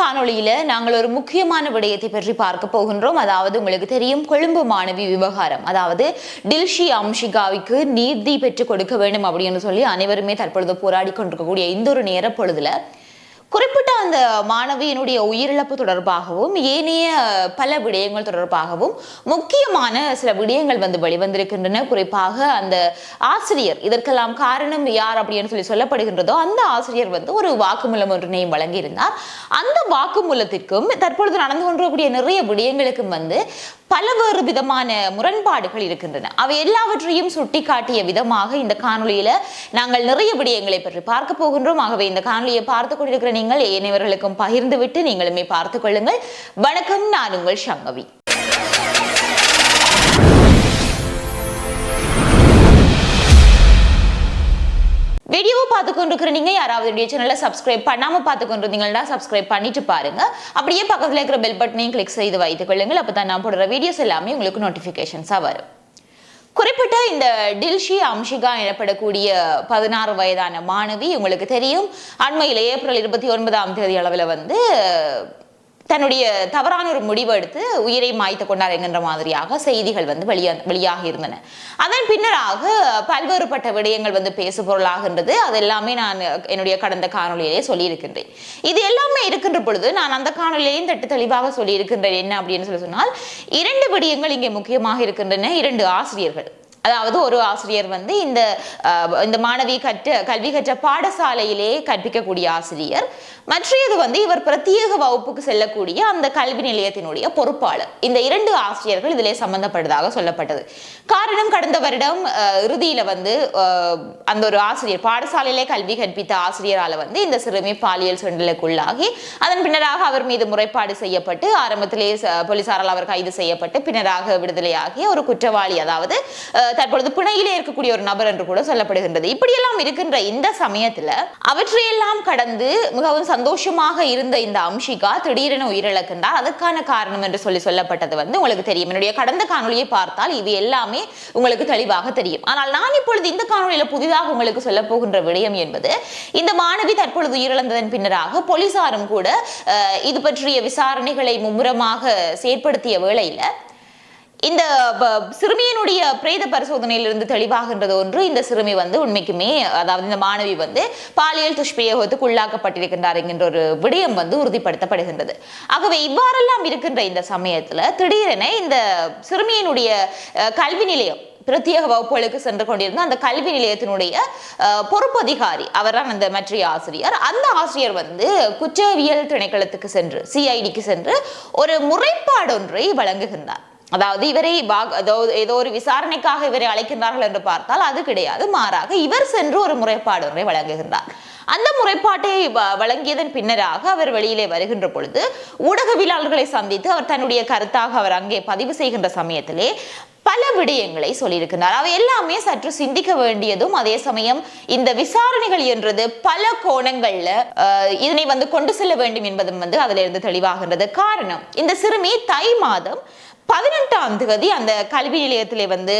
காணொளியில நாங்கள் ஒரு முக்கியமான விடயத்தை பற்றி பார்க்க போகின்றோம். அதாவது உங்களுக்கு தெரியும் கொழும்பு மாணவி விவகாரம். அதாவது டில்ஷி அம்ஷிகாவிக்கு நீதி பெற்றுக் கொடுக்க வேண்டும் அப்படின்னு சொல்லி அனைவருமே தற்பொழுது போராடி கொண்டிருக்கக்கூடிய இந்த ஒரு நேர பொழுதுல குறிப்பிட்ட அந்த மாணவியினுடைய உயிரிழப்பு தொடர்பாகவும் ஏனைய பல விடயங்கள் தொடர்பாகவும் முக்கியமான சில விடயங்கள் வந்து வெளிவந்திருக்கின்றன. குறிப்பாக அந்த ஆசிரியர் இதற்கெல்லாம் காரணம் யார் அப்படின்னு சொல்லி சொல்லப்படுகின்றதோ அந்த ஆசிரியர் வந்து ஒரு வாக்குமூலம் ஒன்றினையும் வழங்கியிருந்தார். அந்த வாக்குமூலத்திற்கும் தற்பொழுது நடந்து கொண்டிருக்கக்கூடிய நிறைய விடயங்களுக்கும் வந்து பலவேறு விதமான முரண்பாடுகள் இருக்கின்றன. அவை எல்லாவற்றையும் சுட்டிக்காட்டிய விதமாக இந்த காணொலியில நாங்கள் நிறைய விடயங்களை பற்றி பார்க்க போகின்றோம். ஆகவே இந்த காணொலியை பார்த்து கொண்டிருக்கிற நீங்கள் ஏனையவர்களுக்கும் பகிர்ந்து விட்டு நீங்களுமே பார்த்துக் கொள்ளுங்கள். வணக்கம் நான் உங்கள் சங்கவி. வீடியோவை பார்த்து கொண்டிருக்கிற நீங்க யாராவது என்னுடைய சேனலை சப்ஸ்கிரைப் பண்ணாம பார்த்து கொண்டிருந்தீங்கன்னா சப்ஸ்கிரைப் பண்ணிட்டு பாருங்க. அப்படியே பக்கத்துல இருக்கிற பெல் பட்டனையும் கிளிக் செய்து வைத்துக் கொள்ளுங்கள். அப்பதான் நான் போடுற வீடியோஸ் எல்லாமே உங்களுக்கு நோட்டிபிகேஷன்ஸா வரும். குறிப்பிட்ட இந்த டில்ஷி அம்ஷிகா எனப்படக்கூடிய பதினாறு வயதான மாணவி உங்களுக்கு தெரியும். அண்மையில் ஏப்ரல் இருபத்தி ஒன்பதாம் தேதி அளவில் வந்து தன்னுடைய தவறான ஒரு முடிவு எடுத்து உயிரை மாய்த்து கொண்டார் என்கின்ற மாதிரியாக செய்திகள் வந்து வெளியா வெளியாக இருந்தன. அதன் பின்னராக பல்வேறுபட்ட விடயங்கள் வந்து பேசு பொருளாகின்றது அது எல்லாமே நான் என்னுடைய கடந்த காணொலியிலே சொல்லியிருக்கின்றேன். இது எல்லாமே இருக்கின்ற பொழுது நான் அந்த காணொலியிலையும் தட்டு தெளிவாக சொல்லியிருக்கின்றேன். என்ன அப்படின்னு சொல்லி சொன்னால் இரண்டு விடயங்கள் இங்கே முக்கியமாக இருக்கின்றன. இரண்டு ஆசிரியர்கள். அதாவது ஒரு ஆசிரியர் வந்து இந்த இந்த மாணவி கற்ற கல்வி கற்ற பாடசாலையிலே கற்பிக்கக்கூடிய ஆசிரியர். மற்றது வந்து இவர் பிரத்யேக வகுப்புக்கு செல்லக்கூடிய அந்த கல்வி நிலையத்தினுடைய பொறுப்பாளர். இந்த இரண்டு ஆசிரியர்கள் இதிலே சம்பந்தப்பட்டதாக சொல்லப்பட்டது. காரணம் கடந்த வருடம் இறுதியில் இறுதியில வந்து அந்த ஒரு ஆசிரியர் பாடசாலையிலே கல்வி கற்பித்த ஆசிரியரால வந்து இந்த சிறுமி பாலியல் சுண்டலுக்குள்ளாகி அதன் பின்னராக அவர் மீது முறைப்பாடு செய்யப்பட்டு ஆரம்பத்திலே போலீசாரால் அவர் கைது செய்யப்பட்டு பின்னராக விடுதலையாகி ஒரு குற்றவாளி அதாவது தற்பொழுது பிணையிலே இருக்கக்கூடிய ஒரு நபர் என்று கூட சொல்லப்படுகின்றது. இப்படியெல்லாம் இருக்கின்ற இந்த சமயத்துல அவற்றையெல்லாம் கடந்து மிகவும் சந்தோஷமாக இருந்த இந்த அம்ஷிகா திடீரென உயிரிழக்கின்றார். அதற்கான காரணம் என்று சொல்லி சொல்லப்பட்டது வந்து உங்களுக்கு தெரியும். என்னுடைய கடந்த காணொலியை பார்த்தால் இது எல்லாமே உங்களுக்கு தெளிவாக தெரியும். ஆனால் நான் இப்பொழுது இந்த காணொலியில புதிதாக உங்களுக்கு சொல்ல போகின்ற விடயம் என்பது இந்த மாணவி தற்பொழுது உயிரிழந்ததன் பின்னராக போலீசாரும் கூட இது பற்றிய விசாரணைகளை மும்முரமாக செயற்படுத்திய வேளையில இந்த ப- சிறுமியினுடைய பிரேத பரிசோதனையிலிருந்து தெளிவாகின்றது ஒன்று. இந்த சிறுமி வந்து உண்மைக்குமே அதாவது இந்த மாணவி வந்து பாலியல் துஷ்பிரயோகத்துக்கு உள்ளாக்கப்பட்டிருக்கின்றார் என்கின்ற ஒரு விடயம் வந்து உறுதிப்படுத்தப்படுகின்றது. ஆகவே இவ்வாறெல்லாம் இருக்கின்ற இந்த சமயத்துல திடீரென இந்த சிறுமியினுடைய கல்வி நிலையம் பிரத்யேக வகுப்புகளுக்கு சென்று கொண்டிருந்த அந்த கல்வி நிலையத்தினுடைய பொறுப்பு பொறுப்பதிகாரி அவர்தான் அந்த மற்றைய ஆசிரியர். அந்த ஆசிரியர் வந்து குற்றவியல் திணைக்களத்துக்கு சென்று சிஐடிக்கு சென்று ஒரு முறைப்பாடொன்றை வழங்குகின்றார். அதாவது இவரை ஏதோ- ஏதோ ஒரு விசாரணைக்காக இவரை அழைக்கின்றார்கள் என்று பார்த்தால் அது கிடையாது. மாறாக இவர் சென்று ஒரு முறைப்பாடு ஒன்றை வழங்குகின்றார். அந்த முறைப்பாட்டை வ- வழங்கியதன் பின்னராக அவர் வெளியிலே வருகின்ற பொழுது ஊடகவியலாளர்களை சந்தித்து அவர் தன்னுடைய கருத்தாக அவர் அங்கே பதிவு செய்கின்ற சமயத்திலே பல விடயங்களை சொல்லியிருக்கிறார் அவை எல்லாமே சற்று சிந்திக்க வேண்டியதும் அதே சமயம் இந்த விசாரணைகள் என்றது பல கோணங்கள்ல இதனை வந்து கொண்டு செல்ல வேண்டும் என்பதும் வந்து அதிலிருந்து தெளிவாகின்றது. காரணம் இந்த சிறுமி தை மாதம் பதினெட்டாம் தேதி அந்த கல்வி நிலையத்திலே வந்து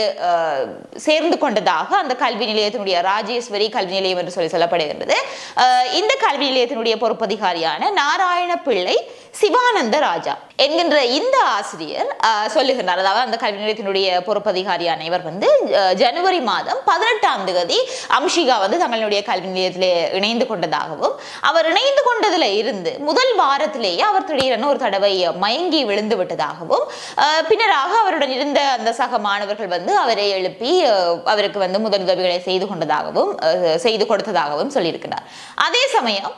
சேர்ந்து கொண்டதாக அந்த கல்வி நிலையத்தினுடைய ராஜேஸ்வரி கல்வி நிலையம் என்று சொல்லி சொல்லப்படுகின்றது. இந்த கல்வி நிலையத்தினுடைய பொறுப்பதிகாரியான நாராயண பிள்ளை சிவானந்த ராஜா என்கின்ற இந்த ஆசிரியர் சொல்லுகின்றார். அதாவது அந்த கல்வி நிலையத்தினுடைய பொறுப்பதிகாரியான இவர் வந்து ஜனவரி மாதம் பதினெட்டாம் தேதி அம்ஷிகா வந்து தங்களுடைய கல்வி நிலையத்திலே இணைந்து கொண்டதாகவும் அவர் இணைந்து கொண்டதில் இருந்து முதல் வாரத்திலேயே அவர் திடீரென ஒரு தடவை மயங்கி விழுந்து விட்டதாகவும் பின்னராக அவருடன் இருந்த அந்த சக மாணவர்கள் வந்து அவரை எழுப்பி அவருக்கு வந்து முதலுதவிகளை செய்து கொண்டதாகவும் செய்து கொடுத்ததாகவும் சொல்லியிருக்கிறார். அதே சமயம்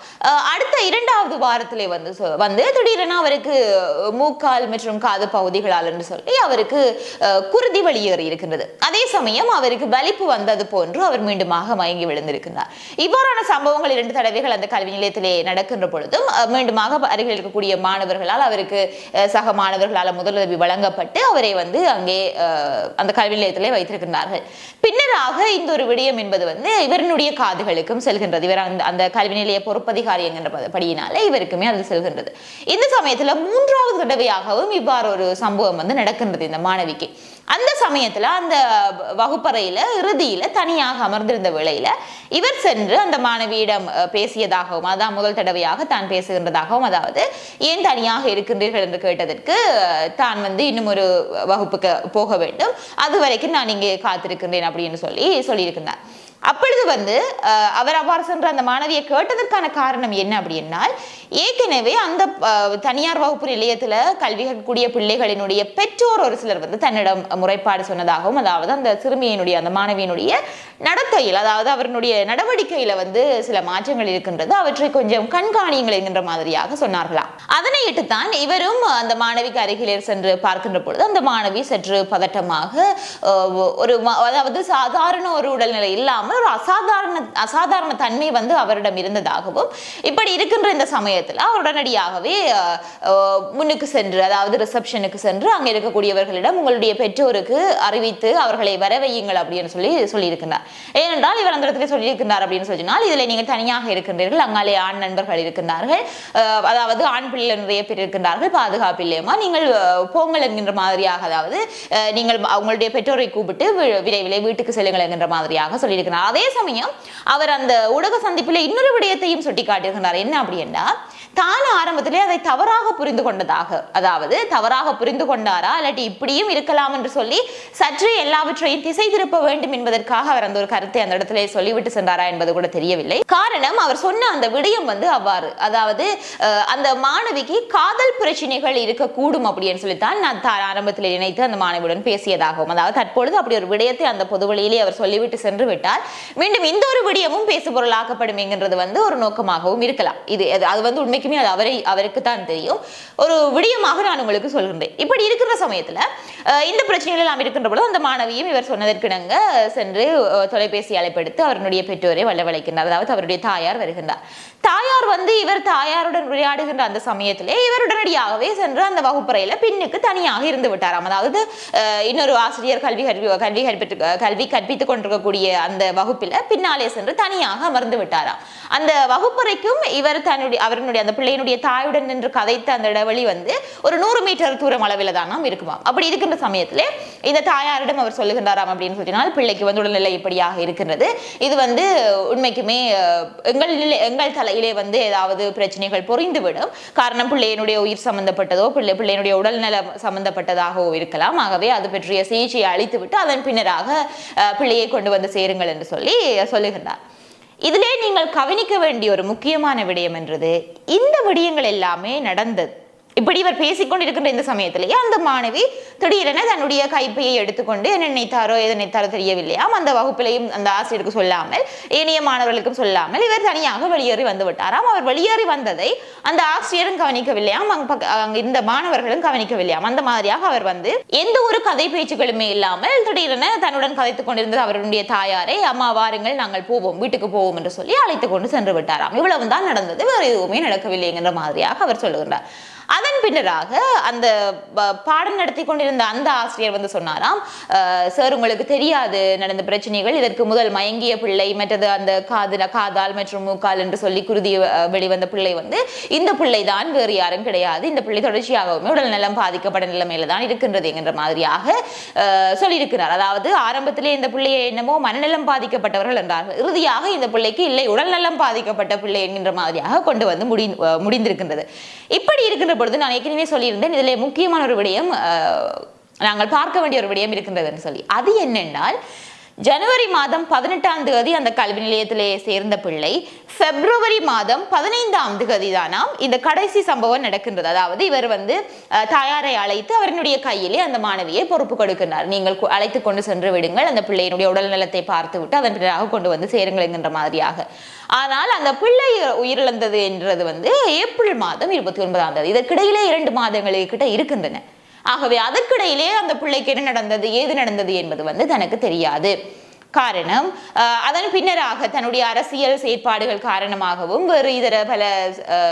அடுத்த இரண்டாவது வாரத்திலே வந்து வந்து திடீரென அவருக்கு மூக்கால் மற்றும் காது பகுதிகளால் என்று சொல்லி அவருக்கு குருதி வெளியேறி இருக்கின்றது. அதே சமயம் அவருக்கு வலிப்பு வந்தது போன்று அவர் மீண்டுமாக மயங்கி விழுந்திருக்கிறார் இவ்வாறான சம்பவங்கள் இரண்டு தடவைகள் அந்த கல்வி நிலையத்திலே நடக்கின்ற பொழுதும் மீண்டுமாக அருகில் இருக்கக்கூடிய மாணவர்களால் அவருக்கு சக மாணவர்களால் முதலுதவி வழங்கப்பட்டு அவரை வந்து அங்கே அந்த கல்வி நிலையத்திலே வைத்திருக்கின்றார்கள். பின்னராக இந்த ஒரு விடயம் என்பது வந்து இவரினுடைய காதுகளுக்கும் செல்கின்றது. இவர் அந்த அந்த கல்வி நிலைய பொறுப்பதிகாரி என்கின்ற படியினாலே படியினால இவருக்குமே அது செல்கின்றது. இந்த சமயத்தில் மூன்றாவது தடவையாகவும் இவ்வாறு ஒரு சம்பவம் வந்து நடக்கின்றது இந்த மாணவிக்கு. அந்த சமயத்துல அந்த வகுப்பறையில இறுதியில தனியாக அமர்ந்திருந்த வேளையில இவர் சென்று அந்த மாணவியிடம் பேசியதாகவும் அதான் முதல் தடவையாக தான் பேசுகின்றதாகவும் அதாவது ஏன் தனியாக இருக்கின்றீர்கள்? என்று கேட்டதற்கு தான் வந்து இன்னும் ஒரு வகுப்புக்கு போக வேண்டும். அது வரைக்கும் நான் இங்கே காத்திருக்கின்றேன் அப்படின்னு சொல்லி சொல்லியிருக்கிறார் அப்பொழுது வந்து அவர் அவ்வாறு சென்ற அந்த மாணவியை கேட்டதற்கான காரணம் என்ன அப்படின்னால் ஏற்கனவே அந்த தனியார் வகுப்பு நிலையத்தில் கல்வி கற்கக்கூடிய பிள்ளைகளினுடைய பெற்றோர் ஒரு சிலர் வந்து தன்னிடம் முறைப்பாடு சொன்னதாகவும் அதாவது அந்த சிறுமியினுடைய அந்த மாணவியினுடைய நடத்தையில் அதாவது அவருடைய நடவடிக்கையில வந்து சில மாற்றங்கள் இருக்கின்றது. அவற்றை கொஞ்சம் கண்காணியுங்கள் என்கின்ற மாதிரியாக சொன்னார்களாம் அதனை தான் இவரும் அந்த மாணவிக்கு அருகிலே சென்று பார்க்கின்ற பொழுது அந்த மாணவி சற்று பதட்டமாக ஒரு அதாவது சாதாரண ஒரு உடல்நிலை இல்லாமல் ஒரு அசாதாரண அசாதாரண தன்மை வந்து அவரிடம் இருந்ததாகவும் இப்படி இருக்கின்ற இந்த சமயத்தில் அவர் உடனடியாகவே முன்னுக்கு சென்று அதாவது ரிசப்ஷனுக்கு சென்று அங்கே இருக்கக்கூடியவர்களிடம் உங்களுடைய பெற்றோருக்கு அறிவித்து அவர்களை வர வையுங்கள் அப்படின்னு சொல்லி சொல்லியிருக்கிறார். ஏனென்றால் இவர் அந்த இடத்துல சொல்லியிருக்கிறார் அப்படின்னு சொன்னால் இதில் நீங்கள் தனியாக இருக்கின்றீர்கள் அங்காலே ஆண் நண்பர்கள் இருக்கின்றார்கள் அதாவது ஆண் பிள்ளைகள் நிறைய பேர் இருக்கின்றார்கள் பாதுகாப்பு இல்லையமா நீங்கள் போங்கள் என்கின்ற மாதிரியாக அதாவது நீங்கள் அவங்களுடைய பெற்றோரை கூப்பிட்டு வி- விரைவிலே வீட்டுக்கு செல்லுங்கள் என்கின்ற மாதிரியாக சொல்லியிருக்கிறார். அதே சமயம் அவர் அந்த ஊடக சந்திப்பில் இன்னொரு விடயத்தையும் சுட்டி காட்டியிருக்கிறார் என்ன அப்படின்னா தான் ஆரம்பத்திலே அதை தவறாக புரிந்து கொண்டதாக. அதாவது தவறாக புரிந்து கொண்டாரா இல்லாட்டி இப்படியும் இருக்கலாம் என்று சொல்லி சற்று எல்லாவற்றையும் திசை திருப்ப வேண்டும் என்பதற்காக அவர் அந்த ஒரு கருத்தை அந்த இடத்திலே சொல்லிவிட்டு சென்றாரா என்பது கூட தெரியவில்லை. காரணம் அவர் சொன்ன அந்த விடயம் வந்து அவ்வாறு. அதாவது அந்த மாணவிக்கு காதல் பிரச்சனைகள் இருக்கக்கூடும் அப்படின்னு சொல்லித்தான் நான் தான் ஆரம்பத்தில் நினைத்து அந்த மாணவியுடன் பேசியதாகவும் அதாவது தற்பொழுது அப்படி ஒரு விடயத்தை அந்த பொதுவெளியிலே அவர் சொல்லிவிட்டு சென்று விட்டால் மீண்டும் இந்த ஒரு விடயமும் பேசு பொருளாக்கப்படும் என்கின்றது வந்து ஒரு நோக்கமாகவும் இருக்கலாம். இது அது- வந்து வந்து உண்மைக்குமே அது அவரை அவருக்கு தான் தெரியும். ஒரு விடயமாக நான் உங்களுக்கு சொல்கின்றேன். இப்படி இருக்கிற சமயத்தில் இந்த பிரச்சனைகள் நாம் இருக்கின்ற பொழுது அந்த மாணவியும் இவர் சொன்னதற்கிணங்க சென்று தொலைபேசி அழைப்பெடுத்து அவருடைய பெற்றோரை வல்லவழைக்கின்றார். அதாவது அவருடைய தாயார் வருகின்றார். தாயார் வந்து இவர் தாயாருடன் விளையாடுகின்ற அந்த சமயத்திலே இவர் உடனடியாகவே சென்று அந்த வகுப்பறையில பின்னுக்கு தனியாக இருந்து விட்டாராம். அதாவது இன்னொரு ஆசிரியர் கல்வி கல்வி கல்வி கற்பித்து கல்வி கற்பித்துக் கொண்டிருக்கக்கூடிய அந்த வகுப்பில் பின்னாலே சென்று தனியாக அமர்ந்து விட்டாராம். அந்த வகுப்பறைக்கும் இவர் தன்னுடைய அவருடைய தன்னுடைய அந்த பிள்ளையினுடைய தாயுடன் நின்று கதைத்த அந்த இடைவெளி வந்து ஒரு நூறு மீட்டர் தூரம் அளவில் தான் நாம் இருக்குமாம் அப்படி இருக்கின்ற சமயத்தில் இந்த தாயாரிடம் அவர் சொல்லுகின்றாராம் அப்படின்னு சொல்லினால் பிள்ளைக்கு வந்து உடல்நிலை இப்படியாக இருக்கின்றது. இது வந்து உண்மைக்குமே எங்கள் நிலை எங்கள் தலையிலே வந்து ஏதாவது பிரச்சனைகள் பொறிந்துவிடும் காரணம் பிள்ளையினுடைய உயிர் சம்பந்தப்பட்டதோ பிள்ளை பிள்ளையினுடைய உடல்நல சம்பந்தப்பட்டதாகவோ இருக்கலாம். ஆகவே அது பற்றிய சிகிச்சையை அளித்துவிட்டு அதன் பின்னராக பிள்ளையை கொண்டு வந்து சேருங்கள் என்று சொல்லி சொல்லுகின்றார். இதிலே நீங்கள் கவனிக்க வேண்டிய ஒரு முக்கியமான விடயம் என்றது இந்த விடயங்கள் எல்லாமே நடந்தது. இப்படி இவர் பேசிக்கொண்டிருக்கின்ற இந்த சமயத்திலேயே அந்த மாணவி திடீரென தன்னுடைய கைப்பையை எடுத்துக்கொண்டு என்ன நினைத்தாரோ எது நினைத்தாரோ தெரியவில்லையாம் அந்த வகுப்பிலையும் அந்த ஆசிரியருக்கு சொல்லாமல் ஏனைய மாணவர்களுக்கும் சொல்லாமல் இவர் தனியாக வெளியேறி வந்து விட்டாராம் அவர் வெளியேறி வந்ததை அந்த ஆசிரியரும் கவனிக்கவில்லையாம் அங்க அங்க இந்த மாணவர்களும் கவனிக்கவில்லையாம் அந்த மாதிரியாக அவர் வந்து எந்த ஒரு கதை பேச்சுகளுமே இல்லாமல் திடீரென தன்னுடன் கதைத்துக் கொண்டிருந்த அவருடைய தாயாரை அம்மா வாருங்கள் நாங்கள் போவோம் வீட்டுக்கு போவோம் என்று சொல்லி அழைத்து கொண்டு சென்று விட்டாராம் இவ்வளவுதான் நடந்தது. வேறு எதுவுமே நடக்கவில்லை என்கிற மாதிரியாக அவர் சொல்லுகின்றார். அதன் பின்னராக அந்த ப- பாடம் நடத்தி கொண்டிருந்த அந்த ஆசிரியர் வந்து சொன்னாராம் சார் உங்களுக்கு தெரியாது நடந்த பிரச்சனைகள். இதற்கு முதல் மயங்கிய பிள்ளை மற்றது அந்த காது காதால் மற்றும் மூக்கால் என்று சொல்லி குருதி வெளிவந்த பிள்ளை வந்து இந்த பிள்ளை தான் வேறு யாரும் கிடையாது. இந்த பிள்ளை தொடர்ச்சியாகவுமே உடல் நலம் பாதிக்கப்பட்ட நிலைமையில தான் இருக்கின்றது என்கின்ற மாதிரியாக சொல்லியிருக்கிறார். அதாவது ஆரம்பத்திலே இந்த பிள்ளையை என்னமோ மனநலம் பாதிக்கப்பட்டவர்கள் என்றார்கள் இறுதியாக இந்த பிள்ளைக்கு இல்லை உடல்நலம் பாதிக்கப்பட்ட பிள்ளை என்கின்ற மாதிரியாக கொண்டு வந்து முடி முடிந்திருக்கின்றது. இப்படி இருக்கின்ற பொழுது நான் ஏற்கனவே சொல்லியிருந்தேன். இதில் முக்கியமான ஒரு விடயம் நாங்கள் பார்க்க வேண்டிய ஒரு விடயம் இருக்கின்றதுன்னு சொல்லி. அது என்னென்னால் ஜனவரி மாதம் பதினெட்டாம் தேதி அந்த கல்வி நிலையத்திலே சேர்ந்த பிள்ளை. பிப்ரவரி மாதம் பதினைந்தாம் தேதி தானாம் இந்த கடைசி சம்பவம் நடக்கின்றது. அதாவது இவர் வந்து தாயாரை அழைத்து அவரினுடைய கையிலே அந்த மாணவியை பொறுப்பு கொடுக்கின்றார். நீங்கள் அழைத்து கொண்டு சென்று விடுங்கள். அந்த பிள்ளையினுடைய உடல் நலத்தை பார்த்து விட்டு அதன் பிறகு கொண்டு வந்து சேருங்கள் என்கின்ற மாதிரியாக. ஆனால் அந்த பிள்ளை உயிரிழந்தது என்றது வந்து ஏப்ரல் மாதம் இருபத்தி ஒன்பதாம் தேதி. இதற்கிடையிலே இரண்டு மாதங்களுக்கு கிட்ட இருக்கின்றன. ஆகவே அதற்கிடையிலே அந்த பிள்ளைக்கு என்ன நடந்தது? ஏது நடந்தது என்பது வந்து தனக்கு தெரியாது. காரணம். அதன் பின்னராக தன்னுடைய அரசியல் செயற்பாடுகள் காரணமாகவும் வேறு இதர பல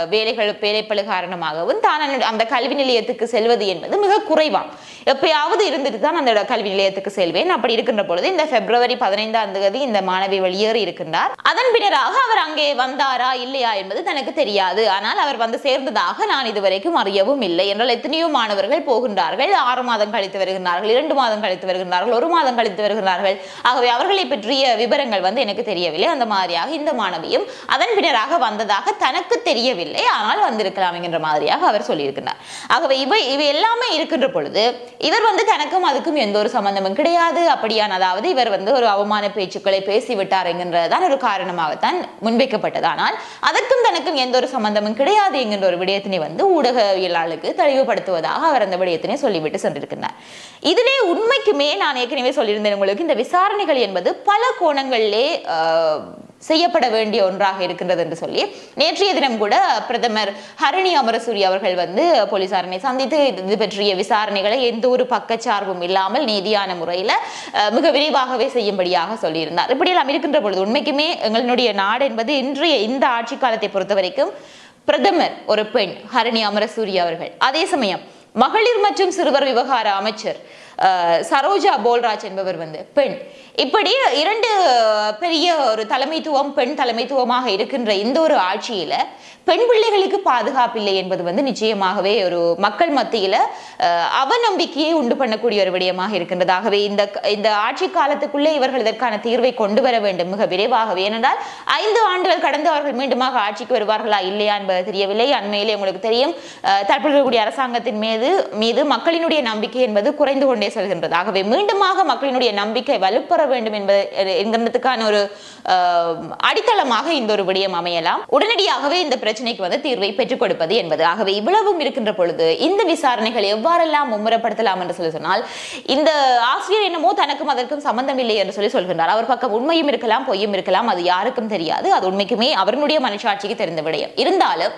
வேலைகள் வேலைப்பழு காரணமாகவும் தான் அந்த- கல்வி நிலையத்துக்கு செல்வது என்பது மிக குறைவாம். எப்பயாவது இருந்துட்டு தான் அந்த கல்வி நிலையத்துக்கு செல்வேன். அப்படி இருக்கின்ற பொழுது இந்த பிப்ரவரி பதினைந்தாம் தேதி இந்த மாணவி வெளியேறி இருக்கின்றார். அதன் பின்னராக அவர் அங்கே வந்தாரா இல்லையா என்பது தனக்கு தெரியாது. ஆனால் அவர் வந்து சேர்ந்ததாக நான் இதுவரைக்கும் அறியவும் இல்லை. என்றால் எத்தனையோ மாணவர்கள் போகின்றார்கள். ஆறு மாதம் கழித்து வருகின்றார்கள் இரண்டு மாதம் கழித்து வருகின்றார்கள் ஒரு மாதம் கழித்து வருகின்றார்கள். ஆகவே அவர்களை பற்றிய விவரங்கள் வந்து எனக்கு தெரியவில்லை. அந்த மாதிரியாக இந்த மாணவியும் அதன் பின்னராக வந்ததாக தனக்கு தெரியவில்லை. ஆனால் வந்திருக்கலாம் என்கின்ற மாதிரியாக அவர் சொல்லியிருக்கிறார் ஆகவே இவை இவை எல்லாமே இருக்கின்ற பொழுது இவர் வந்து தனக்கும் அதுக்கும் எந்த ஒரு சம்பந்தமும் கிடையாது. அப்படியான அதாவது இவர் வந்து ஒரு அவமான பேச்சுக்களை பேசிவிட்டார் என்கின்றதுதான் ஒரு காரணமாகத்தான் முன்வைக்கப்பட்டது ஆனால் அதற்கும் தனக்கும் எந்த ஒரு சம்பந்தமும் கிடையாது என்கின்ற ஒரு விடயத்தினை வந்து ஊடகவியலாளருக்கு தெளிவுபடுத்துவதாக அவர் அந்த விடயத்தினை சொல்லிவிட்டு சென்றிருக்கிறார் இதிலே உண்மைக்குமே நான் ஏற்கனவே சொல்லியிருந்தேன் உங்களுக்கு இந்த விசாரணைகள் என்பது பல கோணங்களிலே செய்யப்பட வேண்டிய ஒன்றாக இருக்கின்றது என்று சொல்லி நேற்றைய தினம் கூட பிரதமர் ஹரணி அமரசூரி அவர்கள் வந்து போலீசாரனை சந்தித்து இது பற்றிய விசாரணைகளை எந்த ஒரு பக்கச்சார்பும் இல்லாமல் நீதியான முறையில் மிக விரைவாகவே செய்யும்படியாக சொல்லியிருந்தார். இப்படியெல்லாம் இருக்கின்ற பொழுது உண்மைக்குமே எங்களுடைய நாடு என்பது இன்றைய இந்த ஆட்சி காலத்தை பொறுத்த வரைக்கும் பிரதமர் ஒரு பெண் ஹரணி அமரசூரி அவர்கள். அதே சமயம் மகளிர் மற்றும் சிறுவர் விவகார அமைச்சர் சரோஜா போல்ராஜ் என்பவர் வந்து பெண். இப்படி இரண்டு பெரிய ஒரு தலைமைத்துவம் பெண் தலைமைத்துவமாக இருக்கின்ற இந்த ஒரு ஆட்சியில பெண் பிள்ளைகளுக்கு பாதுகாப்பில்லை என்பது வந்து நிச்சயமாகவே ஒரு மக்கள் மத்தியில அவநம்பிக்கையை உண்டு பண்ணக்கூடிய ஒரு விடயமாக இருக்கின்றதாகவே இந்த இந்த ஆட்சி காலத்துக்குள்ளே இவர்கள் இதற்கான தீர்வை கொண்டு வர வேண்டும் மிக விரைவாகவே. ஏனென்றால் ஐந்து ஆண்டுகள் கடந்து அவர்கள் மீண்டுமாக ஆட்சிக்கு வருவார்களா இல்லையா என்பது தெரியவில்லை. அண்மையிலே உங்களுக்கு தெரியும் தற்போது அரசாங்கத்தின் மீது மீது மக்களினுடைய நம்பிக்கை என்பது குறைந்து கொண்டே செல்கின்றது ஆகவே மீண்டுமாக மக்களினுடைய நம்பிக்கை வலுப்பெற வேண்டும் என்பது என்கிறதுக்கான ஒரு அடித்தளமாக இந்த ஒரு விடயம் அமையலாம். உடனடியாகவே இந்த பிரச்சனைக்கு வந்து தீர்வை பெற்றுக் கொடுப்பது என்பது. ஆகவே இவ்வளவும் இருக்கின்ற பொழுது இந்த விசாரணைகள் எவ்வாறெல்லாம் மும்முரப்படுத்தலாம் என்று சொல்லி சொன்னால் இந்த ஆசிரியர் என்னமோ தனக்கும் அதற்கும் சம்பந்தம் இல்லை என்று சொல்லி சொல்கின்றார். அவர் பக்கம் உண்மையும் இருக்கலாம் பொய்யும் இருக்கலாம் அது யாருக்கும் தெரியாது. அது உண்மைக்குமே அவர்களுடைய மனசாட்சிக்கு தெரிந்த விடயம். இருந்தாலும்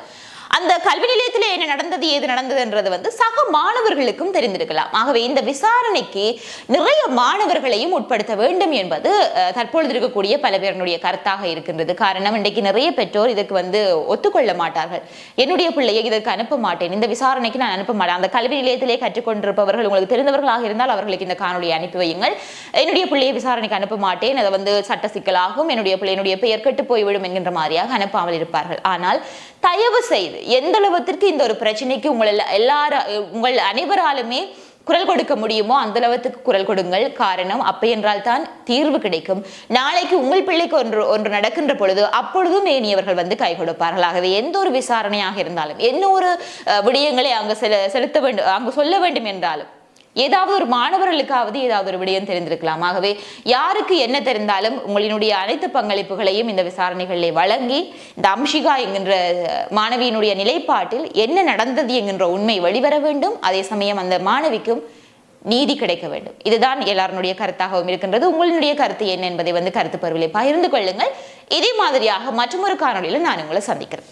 அந்த கல்வி நிலையத்தில் என்ன நடந்தது ஏது நடந்ததுன்றது வந்து சக மாணவர்களுக்கும் தெரிந்திருக்கலாம். ஆகவே இந்த விசாரணைக்கு நிறைய மாணவர்களையும் உட்படுத்த வேண்டும் என்பது தற்பொழுது இருக்கக்கூடிய பல பேருடைய கருத்தாக இருக்கின்றது. காரணம் இன்றைக்கு நிறைய பெற்றோர் இதற்கு வந்து ஒத்துக்கொள்ள மாட்டார்கள். என்னுடைய பிள்ளையை இதற்கு அனுப்ப மாட்டேன். இந்த விசாரணைக்கு நான் அனுப்ப மாட்டேன். அந்த கல்வி நிலையத்திலே கற்றுக்கொண்டிருப்பவர்கள் உங்களுக்கு தெரிந்தவர்களாக இருந்தால் அவர்களுக்கு இந்த காணொலியை அனுப்பி வையுங்கள். என்னுடைய பிள்ளையை விசாரணைக்கு அனுப்ப மாட்டேன். அதை வந்து சட்ட சிக்கலாகும். என்னுடைய பிள்ளையினுடைய பெயர் கெட்டு போய்விடும் என்கின்ற மாதிரியாக அனுப்பாமல் இருப்பார்கள். ஆனால் தயவு செய்து எந்த அளவத்திற்கு இந்த ஒரு பிரச்சனைக்கு உங்கள் எல்லாரும் உங்கள் அனைவராலுமே குரல் கொடுக்க முடியுமோ அந்த அளவுக்கு குரல் கொடுங்கள். காரணம் அப்ப என்றால் தான் தீர்வு கிடைக்கும். நாளைக்கு உங்கள் பிள்ளைக்கு ஒன்று ஒன்று நடக்கின்ற பொழுது அப்பொழுதும் ஏனியவர்கள் வந்து கை கொடுப்பார்கள்? ஆகவே எந்த ஒரு விசாரணையாக இருந்தாலும் என்ன ஒரு விடயங்களை அங்கு செல செலுத்த வேண்டும் அங்கு சொல்ல வேண்டும் என்றாலும் ஏதாவது ஒரு மாணவர்களுக்காவது ஏதாவது ஒரு விடயம் தெரிந்திருக்கலாம். ஆகவே யாருக்கு என்ன தெரிந்தாலும் உங்களினுடைய அனைத்து பங்களிப்புகளையும் இந்த விசாரணைகளில் வழங்கி இந்த அம்ஷிகா என்கின்ற மாணவியினுடைய நிலைப்பாட்டில் என்ன நடந்தது என்கின்ற உண்மை வெளிவர வேண்டும். அதே சமயம் அந்த மாணவிக்கும் நீதி கிடைக்க வேண்டும். இதுதான் எல்லாருடைய கருத்தாகவும் இருக்கின்றது. உங்களுடைய கருத்து என்ன என்பதை வந்து கருத்து பருவிலே பகிர்ந்து கொள்ளுங்கள். இதே மாதிரியாக மற்றொரு காணொலியில் நான் உங்களை சந்திக்கிறேன்.